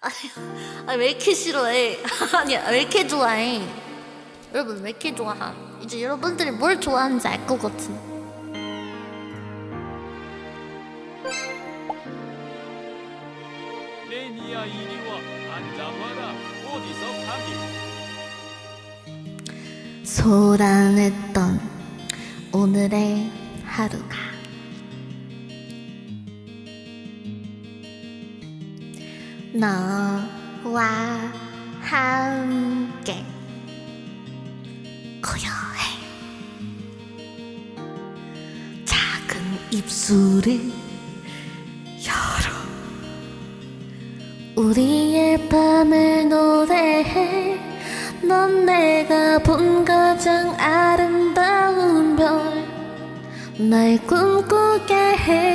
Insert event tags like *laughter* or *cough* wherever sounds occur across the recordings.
아니, 아, 왜 이렇게 싫어해? *laughs* 아니, 왜 이렇게 좋아해? 여러분, 왜 이렇게 좋아하? 이제 여러분들이 뭘 좋아하는지 알 것 같은. 레니야 이리 와 앉아봐라 어디서 밤이 소란했던 오늘의 하루가 너와 함께. 고요해. 작은 입술을 열어. 우리의 밤을 노래해. 넌 내가 본 가장 아름다운 별. 날 꿈꾸게 해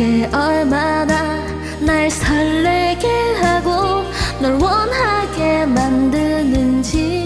그게 얼마나 날 설레게 하고 널 원하게 만드는지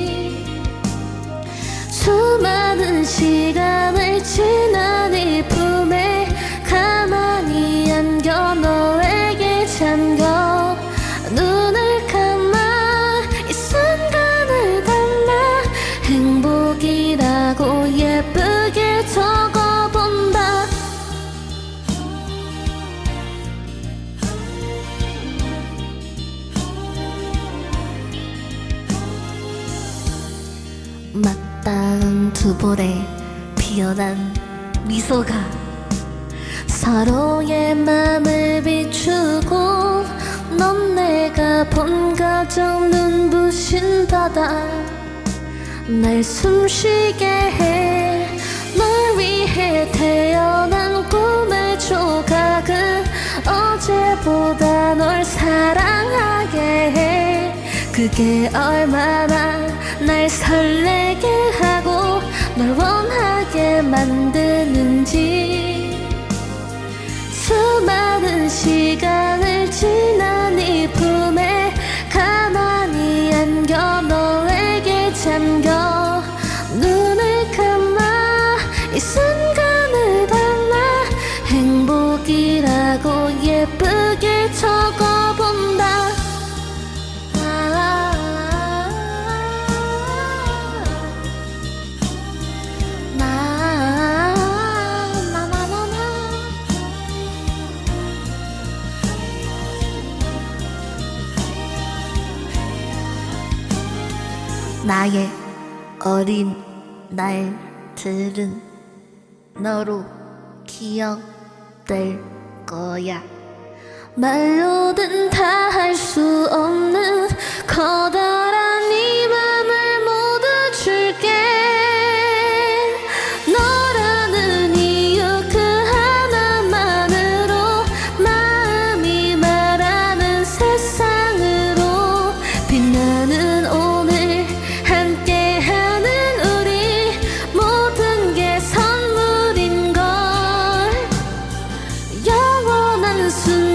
맞닿은 두 볼에 피어난 미소가 서로의 맘을 비추고 넌 내가 본 가장 눈부신 바다. 날 숨쉬게 해. 널 위해 태어난 꿈의 조각은 어제보다 그게 얼마나 날 설레게 하고 널 원하게 만드는지. 수많은 시간을 지난 이 품에 가만히 안겨 너에게 잠겨 눈을 감아 이순 나의 어린 날들은 너로 기억될 거야. 말로는 다할 수 없는 커다란 す